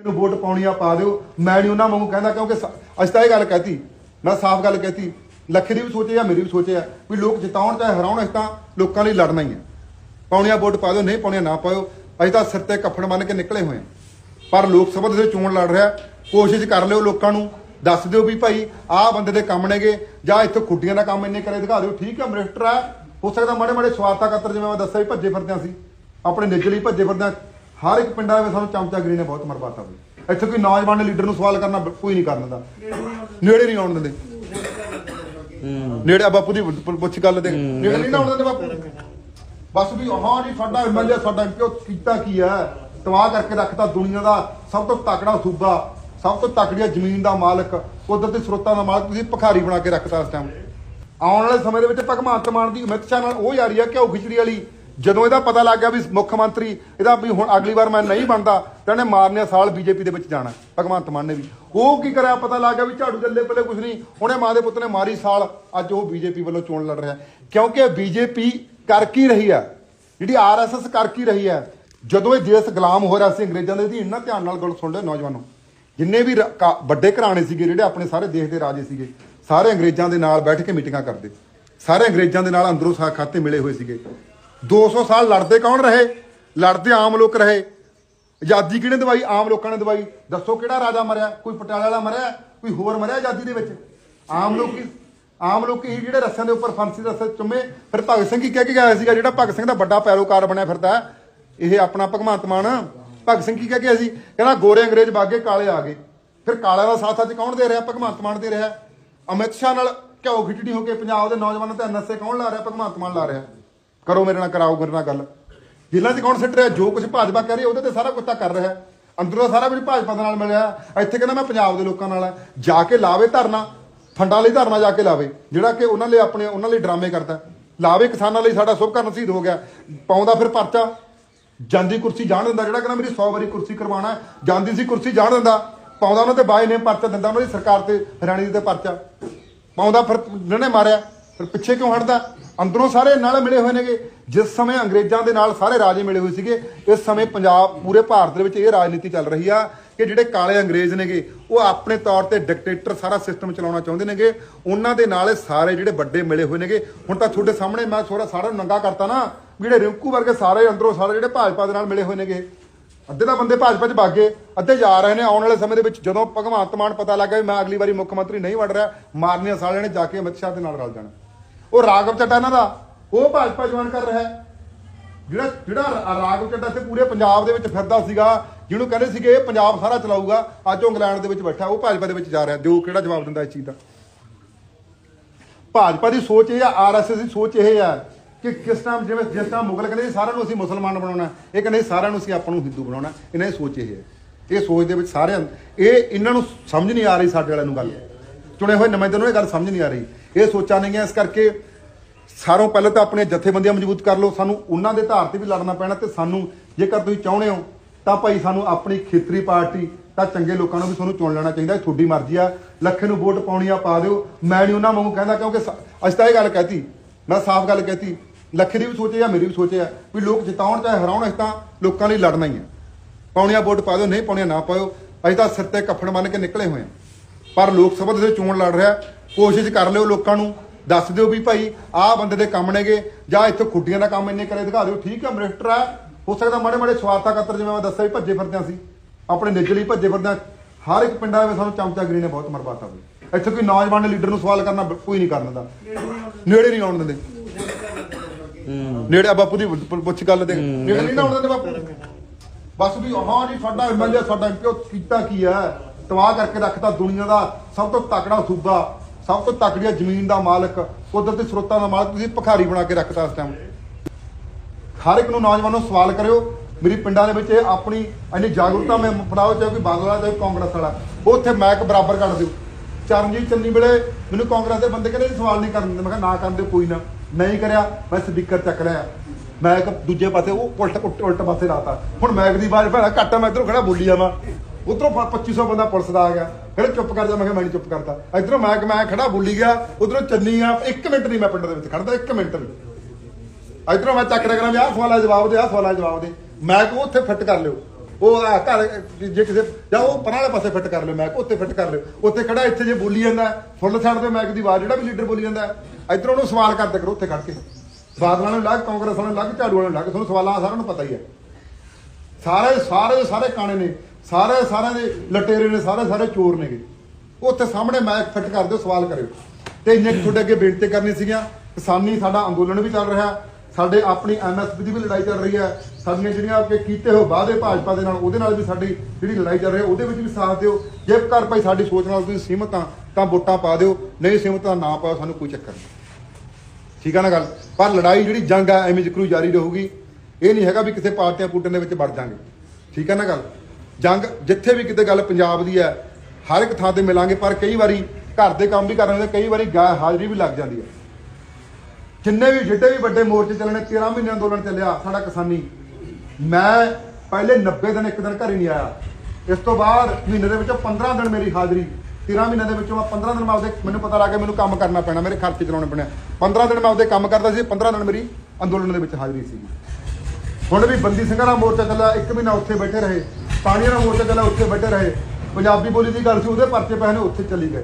ਮੈਨੂੰ ਵੋਟ ਪਾਉਣੀ ਆ ਪਾ ਦਿਓ। ਮੈਂ ਨਹੀਂ ਉਹਨਾਂ ਵਾਂਗੂ ਕਹਿੰਦਾ ਕਿਉਂਕਿ ਅੱਜ ਤਾਂ ਇਹ ਗੱਲ ਕਹਿਤੀ, ਮੈਂ ਸਾਫ਼ ਗੱਲ ਕਹਿਤੀ, ਲੱਖੇ ਦੀ ਵੀ ਸੋਚੇ ਆ, ਮੇਰੀ ਵੀ ਸੋਚੇ ਆ ਵੀ ਲੋਕ ਜਿਤਾਉਣ ਚਾਹੇ ਹਰਾਉਣ, ਅਸੀਂ ਤਾਂ ਲੋਕਾਂ ਲਈ ਲੜਨਾ ਹੀ ਹੈ ਪਾਉਣੀਆਂ ਵੋਟ ਪਾ ਦਿਓ, ਨਹੀਂ ਪਾਉਣੀਆਂ ਨਾ ਪਾਓ ਅਸੀਂ ਤਾਂ ਸਿਰ ਤੇ ਕੱਫਣ ਬੰਨ ਕੇ ਨਿਕਲੇ ਹੋਏ ਪਰ ਲੋਕ ਸਭਾ ਦੇ ਚੋਣ ਲੜ ਰਿਹਾ ਕੋਸ਼ਿਸ਼ ਕਰ ਲਿਓ ਲੋਕਾਂ ਨੂੰ, ਦੱਸ ਦਿਓ ਵੀ ਭਾਈ, ਆਹ ਬੰਦੇ ਦੇ ਕੰਮ ਨੇਗੇ, ਜਾਂ ਇੱਥੇ ਖੁੱਡੀਆਂ ਦਾ ਕੰਮ ਇੰਨੇ ਕਰੇ ਦਿਖਾ ਦਿਓ। ਠੀਕ ਹੈ, ਮਿਨਿਸਟਰ ਆ ਹੋ ਸਕਦਾ ਮਾੜੇ ਮਾੜੇ ਸਵਾਰਥਾ ਖਾਤਰ ਜਿਵੇਂ ਮੈਂ ਦੱਸਿਆ ਵੀ ਭੱਜੇ ਫਿਰਦੇ ਸੀ ਆਪਣੇ ਨਿੱਜ ਲਈ ਭੱਜੇ ਫਿਰਦੇ ਹਰ ਇੱਕ ਪਿੰਡਾਂ ਵਿੱਚ ਸਾਨੂੰ ਚਮਚਾਗਰੀ ਨੇ ਬਹੁਤ ਮਰਵਾਤਾ ਬਈ। ਇੱਥੇ ਕੋਈ ਨੌਜਵਾਨ ਲੀਡਰ ਨੂੰ ਸਵਾਲ ਕਰਨਾ ਕੋਈ ਨਹੀਂ ਕਰਨ ਦਿੰਦਾ। ਨੇੜੇ ਨਹੀਂ ਆਉਣ ਦਿੰਦੇ। ਨੇੜੇ ਆ ਬਾਪੂ ਦੀ ਪੁੱਛ ਗੱਲ ਦੇ ਨੇੜੇ ਨਹੀਂ ਨਾ ਆਉਣ ਦਿੰਦੇ ਬਾਪੂ। ਬਸ ਵੀ ਹਾਂ ਜੀ ਸਾਡਾ ਐਮਐਲਏ ਸਾਡਾ ਐਮਪੀ ਕੀਤਾ ਕੀ ਹੈ? ਤਬਾਹ ਕਰਕੇ ਰੱਖਤਾ ਦੁਨੀਆ ਦਾ ਸਭ ਤੋਂ ਤਕੜਾ ਸੂਬਾ ਸਭ ਤੋਂ ਤਕੜੀ ਜ਼ਮੀਨ ਦਾ ਮਾਲਕ ਕੁਦਰਤੀ ਸਰੋਤਾਂ ਦਾ ਮਾਲਕ ਤੁਸੀਂ ਭਿਖਾਰੀ ਬਣਾ ਕੇ ਰੱਖਤਾ ਇਸ ਟਾਈਮ ਆਉਣ ਵਾਲੇ ਸਮੇਂ ਦੇ ਵਿੱਚ ਭਗਵੰਤ ਮਾਨ ਦੀ ਅਮਿਤ ਸ਼ਾਹ ਨਾਲ ਉਹ ਯਾਰੀ ਆ ਘਿਓ ਖਿਚੜੀ ਵਾਲੀ। ਜਦੋਂ ਇਹਦਾ ਪਤਾ ਲੱਗ ਗਿਆ ਵੀ ਮੁੱਖ ਮੰਤਰੀ ਇਹਦਾ ਵੀ ਹੁਣ ਅਗਲੀ ਵਾਰ ਮੈਂ ਨਹੀਂ ਬਣਦਾ, ਤਾਂ ਇਹਨੇ ਮਾਰਨੇ ਸਾਲ ਬੀਜੇਪੀ ਦੇ ਵਿੱਚ ਜਾਣਾ, ਭਗਵੰਤ ਮਾਨ ਨੇ ਵੀ। ਉਹ ਕੀ ਕਰਿਆ, ਪਤਾ ਲੱਗ ਗਿਆ ਵੀ ਝਾੜੂ ਚੱਲੇ ਪੱਲੇ ਕੁਝ ਨਹੀਂ। ਉਹਨੇ ਮਾਂ ਦੇ ਪੁੱਤ ਨੇ ਮਾਰੀ ਸਾਲ, ਅੱਜ ਉਹ ਬੀਜੇਪੀ ਵੱਲੋਂ ਚੋਣ ਲੜ ਰਿਹਾ। ਕਿਉਂਕਿ ਬੀਜੇਪੀ ਕਰ ਕੀ ਰਹੀ ਆ ਜਿਹੜੀ ਆਰਐਸਐਸ ਕਰ ਕੀ ਰਹੀ ਹੈ? ਜਦੋਂ ਇਹ ਦੇਸ਼ ਗੁਲਾਮ ਹੋ ਰਿਹਾ ਸੀ ਅੰਗਰੇਜ਼ਾਂ ਦੇ ਅਧੀਨ ਨਾ ਧਿਆਨ ਨਾਲ ਗੱਲ ਸੁਣ ਲਿਓ ਨੌਜਵਾਨੋ। ਜਿੰਨੇ ਵੀ ਰ- ਕਾ- ਵੱਡੇ ਘਰਾਣੇ ਸੀਗੇ, ਜਿਹੜੇ ਆਪਣੇ ਸਾਰੇ ਦੇਸ਼ ਦੇ ਰਾਜੇ ਸੀਗੇ, ਸਾਰੇ ਅੰਗਰੇਜ਼ਾਂ ਦੇ ਨਾਲ ਬੈਠ ਕੇ ਮੀਟਿੰਗਾਂ ਕਰਦੇ। ਸਾਰੇ ਅੰਗਰੇਜ਼ਾਂ ਦੇ ਨਾਲ ਅੰਦਰੋਂ ਸਾ, ਖਾਤੇ ਮਿਲੇ ਹੋਏ ਸੀਗੇ। 200 ਸਾਲ ਲੜਦੇ ਕੌਣ ਰਹੇ? ਲੜਦੇ ਆਮ ਲੋਕ ਰਹੇ। ਆਜ਼ਾਦੀ ਕਿਹਨੇ ਦਵਾਈ? ਆਮ ਲੋਕਾਂ ਨੇ ਦਵਾਈ। ਦੱਸੋ ਕਿਹੜਾ ਰਾਜਾ ਮਰਿਆ? ਕੋਈ ਪਟਿਆਲਾ ਵਾਲਾ ਮਰਿਆ? ਕੋਈ ਹੋਰ ਮਰਿਆ ਆਜ਼ਾਦੀ ਦੇ ਵਿੱਚ? ਆਮ ਲੋਕੀ ਆਮ ਲੋਕੀ ਹੀ ਜਿਹੜੇ ਰੱਸਿਆਂ ਦੇ ਉੱਪਰ ਫਾਂਸੀ ਦੇ ਰੱਸੇ ਚੁੰਮੇ, ਫਿਰ ਭਗਤ ਸਿੰਘ ਕੀ ਕਹਿ ਕੇ ਗਿਆ ਸੀਗਾ? ਜਿਹੜਾ ਭਗਤ ਸਿੰਘ ਦਾ ਵੱਡਾ ਪੈਰੋਕਾਰ ਬਣਿਆ ਫਿਰਦਾ, ਇਹ ਆਪਣਾ ਭਗਵੰਤ ਮਾਨ। ਭਗਤ ਸਿੰਘ ਕੀ ਕਹਿ ਕੇ ਗਿਆ ਸੀ? ਕਹਿੰਦਾ, ਗੋਰੇ ਅੰਗਰੇਜ਼ ਬਾਗੇ ਕਾਲੇ ਆ ਗਏ। ਫਿਰ ਕਾਲਿਆਂ ਦਾ ਸਾਥ ਅੱਜ ਕੌਣ ਦੇ ਰਿਹਾ? ਭਗਵੰਤ ਮਾਨ ਦੇ ਰਿਹਾ। ਅਮਿਤ ਸ਼ਾਹ ਨਾਲ ਘਿਓ ਖਿਚੜੀ ਹੋ ਕੇ ਪੰਜਾਬ ਦੇ ਨੌਜਵਾਨਾਂ ਤੇ ਨਸ਼ੇ ਕੌਣ ਲਾ ਰਿਹਾ? ਭਗਵੰਤ ਮਾਨ ਲਾ ਰਿਹਾ। ਕਰੋ ਮੇਰੇ ਨਾਲ, ਕਰਾਓ ਮੇਰੇ ਨਾਲ ਗੱਲ। ਜ਼ਿਲ੍ਹਾ 'ਚ ਕੌਣ ਸਿੱਟ ਰਿਹਾ? ਜੋ ਕੁਝ ਭਾਜਪਾ ਕਹਿ ਰਹੀ ਹੈ, ਉਹਦੇ ਤੇ ਸਾਰਾ ਕੁਝ ਤਾਂ ਕਰ ਰਿਹਾ ਅੰਦਰੋਂ ਸਾਰਾ ਕੁਝ ਭਾਜਪਾ ਦੇ ਨਾਲ ਮਿਲਿਆ ਇੱਥੇ ਕਹਿੰਦਾ ਮੈਂ ਪੰਜਾਬ ਦੇ ਲੋਕਾਂ ਨਾਲ ਜਾ ਕੇ ਲਾਵੇ ਧਰਨਾ, ਫੰਡਾਂ ਲਈ ਧਰਨਾ ਜਾ ਕੇ ਲਾਵੇ, ਜਿਹੜਾ ਕਿ ਉਹਨਾਂ ਲਈ ਆਪਣੇ, ਉਹਨਾਂ ਲਈ ਡਰਾਮੇ ਕਰਦਾ ਲਾਵੇ ਕਿਸਾਨਾਂ ਲਈ ਸਾਡਾ ਸੁਭ ਕਰਨ ਸ਼ਹੀਦ ਹੋ ਗਿਆ। ਪਾਉਂਦਾ ਫਿਰ ਪਰਚਾ। ਜਾਂਦੀ ਕੁਰਸੀ ਜਾਣ ਦਿੰਦਾ, ਜਿਹੜਾ ਕਹਿੰਦਾ ਮੇਰੀ 100 ਵਾਰੀ ਕੁਰਸੀ ਕਰਵਾਉਣਾ ਜਾਂਦੀ ਸੀ ਕੁਰਸੀ ਜਾਣ ਦਿੰਦਾ। ਪਾਉਂਦਾ ਉਹਨਾਂ ਤੇ ਬਾਏ ਨੇ ਪਰਚਾ ਦਿੰਦਾ, ਉਹਨਾਂ ਦੀ ਸਰਕਾਰ ਤੇ, ਹਰਿਆਣੇ ਦੀ ਤੇ ਪਰਚਾ। ਪਾਉਂਦਾ ਫਿਰ ਜਿਹਨੇ ਮਾਰਿਆ। ਫਿਰ ਪਿੱਛੇ ਕਿਉਂ ਹਟਦਾ? ਅੰਦਰੋਂ ਸਾਰੇ ਨਾਲ ਮਿਲੇ ਹੋਏ ਨੇਗੇ। ਜਿਸ ਸਮੇਂ ਅੰਗਰੇਜ਼ਾਂ ਦੇ ਨਾਲ ਸਾਰੇ ਰਾਜੇ ਮਿਲੇ ਹੋਏ ਸੀਗੇ, ਇਸ ਸਮੇਂ ਪੰਜਾਬ, ਪੂਰੇ ਭਾਰਤ ਦੇ ਵਿੱਚ ਇਹ ਰਾਜਨੀਤੀ ਚੱਲ ਰਹੀ ਆ ਕਿ ਜਿਹੜੇ ਕਾਲੇ ਅੰਗਰੇਜ਼ ਨੇਗੇ, ਉਹ ਆਪਣੇ ਤੌਰ ਤੇ ਡਿਕਟੇਟਰ ਸਾਰਾ ਸਿਸਟਮ ਚਲਾਉਣਾ ਚਾਹੁੰਦੇ ਨੇਗੇ। ਉਹਨਾਂ ਦੇ ਨਾਲ ਸਾਰੇ ਜਿਹੜੇ ਵੱਡੇ ਮਿਲੇ ਹੋਏ ਨੇਗੇ। ਹੁਣ ਤਾਂ ਤੁਹਾਡੇ ਸਾਹਮਣੇ ਮੈਂ ਥੋੜਾ ਸਾਰਾ ਨੰਗਾ ਕਰਤਾ ਨਾ, ਵੀ ਜਿਹੜੇ ਰਿੰਕੂ ਵਰਗੇ ਸਾਰੇ ਅੰਦਰੋਂ ਸਾਰੇ ਜਿਹੜੇ ਭਾਜਪਾ ਦੇ ਨਾਲ ਮਿਲੇ ਹੋਏ ਨੇਗੇ। ਅੱਧੇ ਤਾਂ ਬੰਦੇ ਭਾਜਪਾ 'ਚ ਭਾਗੇ ਅੱਧੇ ਜਾ ਰਹੇ ਨੇ ਆਉਣ ਵਾਲੇ ਸਮੇਂ ਦੇ ਵਿੱਚ। ਜਦੋਂ ਭਗਵੰਤ ਮਾਨ ਪਤਾ ਲੱਗਾ ਵੀ ਮੈਂ ਅਗਲੀ ਵਾਰੀ ਮੁੱਖ ਮੰਤਰੀ ਨਹੀਂ ਵੜ ਰਿਹਾ, ਮਾਰਨੀਆਂ ਸਾਰਿਆਂ ਨੇ ਜਾ ਕੇ ਅਮਿਤ ਸ਼ਾਹ ਦੇ ਨਾਲ ਰਲ ਜਾਣਾ। ਉਹ ਰਾਘਵ ਚੱਡਾ ਇਹਨਾਂ ਦਾ, ਉਹ ਭਾਜਪਾ ਜੁਆਇਨ ਕਰ ਰਿਹਾ ਹੈ। ਜਿਹੜਾ ਜਿਹੜਾ ਰਾ- ਰਾਘਵ ਚੱਡਾ ਇੱਥੇ ਪੂਰੇ ਪੰਜਾਬ ਦੇ ਵਿੱਚ ਫਿਰਦਾ ਸੀਗਾ, ਜਿਹਨੂੰ ਕਹਿੰਦੇ ਸੀਗੇ ਇਹ ਪੰਜਾਬ ਸਾਰਾ ਚਲਾਊਗਾ, ਅੱਜ ਉਹ ਇੰਗਲੈਂਡ ਦੇ ਵਿੱਚ ਬੈਠਾ, ਉਹ ਭਾਜਪਾ ਦੇ ਵਿੱਚ ਜਾ ਰਿਹਾ ਦਿਓ ਕਿਹੜਾ ਜਵਾਬ ਦਿੰਦਾ ਇਸ ਚੀਜ਼ ਦਾ? ਭਾਜਪਾ ਦੀ ਸੋਚ ਇਹ ਆ ਆਰਐਸਐਸ ਦੀ ਸੋਚ ਇਹ ਆ ਕਿ ਕਿਸ ਟਾਈਮ ਜਿਵੇਂ, ਜਿਸ ਟਾਈਮ ਮੁਗਲ ਕਹਿੰਦੇ ਸੀ, ਸਾਰਿਆਂ ਨੂੰ ਅਸੀਂ ਮੁਸਲਮਾਨ ਬਣਾਉਣਾ ਇਹ ਕਹਿੰਦੇ ਸਾਰਿਆਂ ਨੂੰ ਅਸੀਂ ਆਪਾਂ ਨੂੰ ਹਿੰਦੂ ਬਣਾਉਣਾ ਇਹਨਾਂ ਦੀ ਸੋਚ ਇਹ ਹੈ। ਇਹ ਸੋਚ ਦੇ ਵਿੱਚ ਸਾਰਿਆਂ, ਇਹ ਇਹਨਾਂ ਨੂੰ ਸਮਝ ਨਹੀਂ ਆ ਰਹੀ ਸਾਡੇ ਵਾਲਿਆਂ ਨੂੰ ਗੱਲ। ਚੁਣੇ ਹੋਏ ਨੁਮਾਇੰਦਿਆਂ ਨੂੰ ਇਹ ਗੱਲ ਸਮਝ ਨਹੀਂ ਆ ਰਹੀ। ਇਹ ਸੋਚਾਂ ਨਹੀਂ ਹੈ ਇਸ ਕਰਕੇ ਸਾਰੋਂ ਪਹਿਲਾਂ ਤਾਂ ਆਪਣੇ ਜਥੇਬੰਦੀਆਂ ਮਜ਼ਬੂਤ ਕਰ ਲਓ, ਸਾਨੂੰ ਉਹਨਾਂ ਦੇ ਧਾਰ ਤੇ ਵੀ ਲੜਨਾ ਪੈਣਾ ਤੇ ਸਾਨੂੰ ਜੇਕਰ ਤੁਸੀਂ ਚਾਹੁੰਦੇ ਹੋ ਤਾਂ ਭਾਈ ਸਾਨੂੰ ਆਪਣੀ ਖੇਤਰੀ ਪਾਰਟੀ ਤਾਂ ਚੰਗੇ ਲੋਕਾਂ ਨੂੰ ਵੀ ਤੁਹਾਨੂੰ ਚੁਣ ਲੈਣਾ ਚਾਹੀਦਾ, ਇਹ ਤੁਹਾਡੀ ਮਰਜ਼ੀ ਆ। ਲੱਖੇ ਨੂੰ ਵੋਟ ਪਾਉਣੀ ਆ, ਪਾ ਦਿਓ। ਮੈਂ ਨਹੀਂ ਉਹਨਾਂ ਵਾਂਗੂ ਕਹਿੰਦਾ ਕਿਉਂਕਿ ਅੱਜ ਤਾਂ ਇਹ ਗੱਲ ਕਹਿਤੀ, ਮੈਂ ਸਾਫ਼ ਗੱਲ ਕਹਿਤੀ, ਲੱਖੇ ਦੀ ਵੀ ਸੋਚੇ ਆ, ਮੇਰੀ ਵੀ ਸੋਚੇ ਆ ਵੀ ਲੋਕ ਜਿਤਾਉਣ ਚਾਹੇ ਹਰਾਉਣ, ਅਸੀਂ ਤਾਂ ਲੋਕਾਂ ਲਈ ਲੜਨਾ ਹੀ ਹੈ ਪਾਉਣੀਆਂ ਵੋਟ ਪਾ ਦਿਓ, ਨਹੀਂ ਪਾਉਣੀਆਂ ਨਾ ਪਾਓ ਅਸੀਂ ਤਾਂ ਸਿਰ ਤੇ ਕੱਫਣ ਬੰਨ ਕੇ ਨਿਕਲੇ ਹੋਏ ਆ। ਪਰ ਲੋਕ ਸਭਾ ਦੇ ਚੋਣ ਲੜ ਰਿਹਾ ਕੋਸ਼ਿਸ਼ ਕਰ ਲਿਓ ਲੋਕਾਂ ਨੂੰ ਦੱਸ ਦਿਓ ਵੀ ਭਾਈ ਆਹ ਬੰਦੇ ਦੇ ਕੰਮ ਨੇਗੇ ਜਾਂ ਇੱਥੇ ਖੁੱਡੀਆਂ ਦਾ ਕੰਮ ਇੰਨੇ ਕਰੇ ਦਿਖਾ ਦਿਓ ਠੀਕ ਹੈ ਮਿਨਿਸਟਰ ਆ ਹੋ ਸਕਦਾ ਮਾੜੇ ਮਾੜੇ ਸਵਾਰਥਾ ਖਾਤਰ ਜਿਵੇਂ ਮੈਂ ਦੱਸਿਆ ਵੀ ਭੱਜੇ ਫਿਰਦੇ ਸੀ ਆਪਣੇ ਨਿੱਜ ਲਈ ਭੱਜੇ ਫਿਰਦੇ। ਹਰ ਇੱਕ ਪਿੰਡਾਂ ਵਿੱਚ ਸਾਨੂੰ ਚਮਚਾਗਰੀ ਨੇ ਬਹੁਤ ਮਰਵਾਤਾ ਬਈ ਇੱਥੇ ਕੋਈ ਨੌਜਵਾਨ ਲੀਡਰ ਨੂੰ ਸਵਾਲ ਕਰਨਾ ਕੋਈ ਨਹੀਂ ਕਰਨ ਦਿੰਦਾ। ਨੇੜੇ ਨਹੀਂ ਆਉਣ ਦਿੰਦੇ। ਨੇੜੇ ਆ ਬਾਪੂ ਦੀ ਪੁੱਛ ਗੱਲ ਦੇ ਨੇੜੇ ਨਹੀਂ ਆਉਣ ਦਿੰਦੇ ਬਾਪੂ। ਬਸ ਵੀ ਹਾਂ ਜੀ ਸਾਡਾ ਐਮਐਲਏ ਸਾਡਾ ਐਮਪੀ ਕੀਤਾ ਕੀ ਹੈ? ਤਬਾਹ ਕਰਕੇ ਰੱਖਤਾ ਦੁਨੀਆ ਦਾ ਸਭ ਤੋਂ ਤਕੜਾ ਸੂਬਾ। ਸਭ ਤੋਂ ਤਕੜੀ ਜ਼ਮੀਨ ਦਾ ਮਾਲਕ ਕੁਦਰਤੀ ਸਰੋਤਾਂ ਦਾ ਮਾਲਕ ਤੁਸੀਂ ਭਿਖਾਰੀ ਬਣਾ ਕੇ ਰੱਖਤਾ ਇਸ ਟਾਈਮ ਹਰ ਇੱਕ ਨੂੰ ਨੌਜਵਾਨੋ ਸਵਾਲ ਕਰਿਓ ਮੇਰੀ ਪਿੰਡਾਂ ਦੇ ਵਿੱਚ ਆਪਣੀ ਇੰਨੀ ਜਾਗਰੂਕਤਾ ਮੈਂ ਫੜਾਓ ਚਾਹੇ ਕੋਈ ਬਾਦਲ ਵਾਲਾ ਚਾਹੇ ਕਾਂਗਰਸ ਵਾਲਾ ਉਹ ਉੱਥੇ ਮੈਕ ਬਰਾਬਰ ਕਰ ਦਿਓ। ਚਰਨਜੀਤ ਚੰਨੀ ਵੇਲੇ ਮੈਨੂੰ ਕਾਂਗਰਸ ਦੇ ਬੰਦੇ ਕਹਿੰਦੇ ਸਵਾਲ ਨਹੀਂ ਕਰਨ ਦਿੰਦੇ। ਮੈਂ ਕਿਹਾ ਨਾ ਕਰਨ ਦਿਓ ਕੋਈ ਨਾ। ਨਹੀਂ ਕਰਿਆ ਮੈਂ ਸਪੀਕਰ ਚੱਕ ਲਿਆ। ਮੈਕ ਦੂਜੇ ਪਾਸੇ ਉਹ ਉਲਟ ਉਲਟ ਉਲਟ ਪਾਸੇ ਲਾਤਾ। ਹੁਣ ਮੈਕ ਦੀ ਆਵਾਜ਼ ਭੈਣਾ ਘੱਟ ਆ, ਮੈਂ ਇਧਰੋਂ ਖੜਾ ਬੋਲੀ ਜਾਵਾਂ। ਉਧਰੋਂ 2500 ਬੰਦਾ ਪੁਲਿਸ ਦਾ ਆ ਗਿਆ। ਕਹਿੰਦੇ ਚੁੱਪ ਕਰ ਜਾ ਮੈਂ ਕਿਹਾ ਮੈਂ ਨਹੀਂ ਚੁੱਪ ਕਰਦਾ। ਇਧਰੋਂ ਮੈਂ ਮੈਂ ਖੜਾ ਬੋਲੀ ਗਿਆ ਉਧਰੋਂ ਚੰਨੀ ਆ ਇੱਕ ਮਿੰਟ ਨਹੀਂ ਮੈਂ ਪਿੰਡ ਦੇ ਵਿੱਚ ਖੜਦਾ ਇੱਕ ਮਿੰਟ ਵੀ। ਇਧਰੋਂ ਮੈਂ ਚੱਕ ਰਿਹਾ ਕਰਾਂ ਵੀ ਆਹ ਸਵਾਲਾਂ ਜਵਾਬ ਦੇ ਆਹ ਸਵਾਲਾਂ ਜਵਾਬ ਦੇ। ਮੈਂ ਕੋ ਉੱਥੇ ਫਿੱਟ ਕਰ ਲਿਓ। ਉਹ ਆ ਘਰ ਜੇ ਕਿਸੇ ਜਾਂ ਉਹ ਪਰਾਂ ਵਾਲੇ ਪਾਸੇ ਫਿੱਟ ਕਰ ਲਿਓ ਮੈਂ ਉੱਥੇ ਫਿੱਟ ਕਰ ਲਿਓ। ਉੱਥੇ ਖੜਾ ਇੱਥੇ ਜੇ ਬੋਲੀ ਜਾਂਦਾ ਫੁੱਲ ਛੱਡ ਦੇ ਮੈਕ ਦੀ ਆਵਾਜ਼ ਜਿਹੜਾ ਵੀ ਲੀਡਰ ਬੋਲੀ ਜਾਂਦਾ ਹੈ, ਇੱਧਰੋਂ ਉਹਨੂੰ ਸਵਾਲ ਕਰਦੇ ਕਰੋ ਉੱਥੇ ਖੜ ਕੇ। ਬਾਦਲਾਂ ਨੂੰ ਲੱਗ ਕਾਂਗਰਸ ਵਾਲਿਆਂ ਨੂੰ ਲੱਗ ਝਾੜੂ ਵਾਲਿਆਂ ਨੂੰ ਲੱਗ ਤੁਹਾਨੂੰ ਸਵਾਲਾਂ ਸਾਰਿਆਂ ਨੂੰ ਪਤਾ ਹੀ ਹੈ। ਸਾਰੇ ਸਾਰੇ ਸਾਰੇ ਕਾਣੇ ਨੇ। ਸਾਰੇ ਸਾਰਿਆਂ ਦੇ ਲਟੇਰੇ ਨੇ, ਸਾਰੇ ਸਾਰੇ ਚੋਰ ਨੇਗੇ। ਉੱਥੇ ਸਾਹਮਣੇ ਮੈਕ ਫਿੱਟ ਕਰ ਦਿਓ, ਸਵਾਲ ਕਰਿਓ। ਤੇ ਇੰਨੇ ਕੁ ਤੁਹਾਡੇ ਅੱਗੇ ਬੇਨਤੀ ਕਰਨੀ ਸੀਗੀਆਂ, ਕਿਸਾਨੀ ਸਾਡਾ ਅੰਦੋਲਨ ਵੀ ਚੱਲ ਰਿਹਾ, ਸਾਡੇ ਆਪਣੀ ਐਮਐਸਪੀ ਦੀ ਵੀ ਲੜਾਈ ਚੱਲ ਰਹੀ ਹੈ, ਸਾਡੀਆਂ ਜਿਹੜੀਆਂ ਅੱਗੇ ਕੀਤੇ ਹੋ ਵਾਅਦੇ ਭਾਜਪਾ ਦੇ ਨਾਲ, ਉਹਦੇ ਨਾਲ ਵੀ ਸਾਡੀ ਜਿਹੜੀ ਲੜਾਈ ਚੱਲ ਰਹੀ ਹੈ, ਉਹਦੇ ਵਿੱਚ ਵੀ ਸਾਥ ਦਿਓ। ਜੇ ਘਰ ਭਾਈ ਸਾਡੀ ਸੋਚ ਨਾਲ ਤੁਸੀਂ ਸਹਿਮਤ ਆ, ਤਾਂ ਵੋਟਾਂ ਪਾ ਦਿਓ, ਨਹੀਂ ਸਹਿਮਤ ਤਾਂ ਨਾ ਪਾਓ, ਸਾਨੂੰ ਕੋਈ ਚੱਕਰ ਨਹੀਂ। ਠੀਕ ਆ ਨਾ ਗੱਲ? ਪਰ ਲੜਾਈ ਜਿਹੜੀ ਜੰਗ ਆ, ਐਵੇਂ ਜ਼ਿਕਰੂ ਜਾਰੀ ਰਹੂਗੀ, ਇਹ ਨਹੀਂ ਹੈਗਾ ਵੀ ਕਿਸੇ ਪਾਰਟੀਆਂ ਪੂਟਨ ਦੇ ਵਿੱਚ ਵੜ ਜਾਾਂਗੇ। ਠੀਕ ਆ ਨਾ ਗੱਲ? ਜੰਗ ਜਿੱਥੇ ਵੀ ਕਿਤੇ ਗੱਲ ਪੰਜਾਬ ਦੀ ਹੈ, ਹਰ ਇੱਕ ਥਾਂ ਤੇ ਮਿਲਾਂਗੇ, ਪਰ ਕਈ ਵਾਰੀ ਘਰ ਦੇ ਕੰਮ ਵੀ ਕਰਨ ਦੇ, ਕਈ ਵਾਰੀ ਗਾ ਹਾਜ਼ਰੀ ਵੀ ਲੱਗ ਜਾਂਦੀ ਹੈ। ਜਿੰਨੇ ਵੀ ਜਿੱਡੇ ਵੀ ਵੱਡੇ ਮੋਰਚੇ ਚੱਲਣੇ 13 ਮਹੀਨੇ ਅੰਦੋਲਨ ਚੱਲਿਆ, ਸਾਡਾ ਕਿਸਾਨੀ। ਮੈਂ ਪਹਿਲੇ 90 ਦਿਨ, ਇੱਕ ਦਿਨ ਘਰੇ ਨਹੀਂ ਆਇਆ। ਇਸ ਤੋਂ ਬਾਅਦ ਮਹੀਨੇ ਦੇ ਵਿੱਚੋਂ 15 ਦਿਨ ਮੇਰੀ ਹਾਜ਼ਰੀ 13 ਮਹੀਨਿਆਂ ਦੇ ਵਿੱਚੋਂ ਮੈਂ 15 ਦਿਨ ਮੈਂ ਆਪਦੇ ਮੈਨੂੰ ਪਤਾ ਲੱਗ ਗਿਆ, ਮੈਨੂੰ ਕੰਮ ਕਰਨਾ ਪੈਣਾ, ਮੇਰੇ ਖਰਚੇ ਚਲਾਉਣੇ ਪੈਣੇ 15 ਦਿਨ ਮੈਂ ਆਪਦੇ ਕੰਮ ਕਰਦਾ ਸੀ 15 ਦਿਨ ਮੇਰੀ ਅੰਦੋਲਨ ਦੇ ਵਿੱਚ ਹਾਜ਼ਰੀ ਸੀ ਹੁਣ ਵੀ ਬੰਦੀ ਸਿੰਘਾਂ ਦਾ ਮੋਰਚਾ ਚੱਲਿਆ, ਇੱਕ ਮਹੀਨਾ ਉੱਥੇ ਬੈਠੇ ਰਹੇ। ਪਾਣੀ ਵਾਲਾ ਮੋਰਚਾ ਚੱਲਿਆ, ਉੱਥੇ ਬੈਠੇ ਰਹੇ। ਪੰਜਾਬੀ ਬੋਲੀ ਦੀ ਗੱਲ ਸੀ, ਉਹਦੇ ਪਰਚੇ ਪਏ ਨੇ, ਉੱਥੇ ਚੱਲੀ ਗਏ।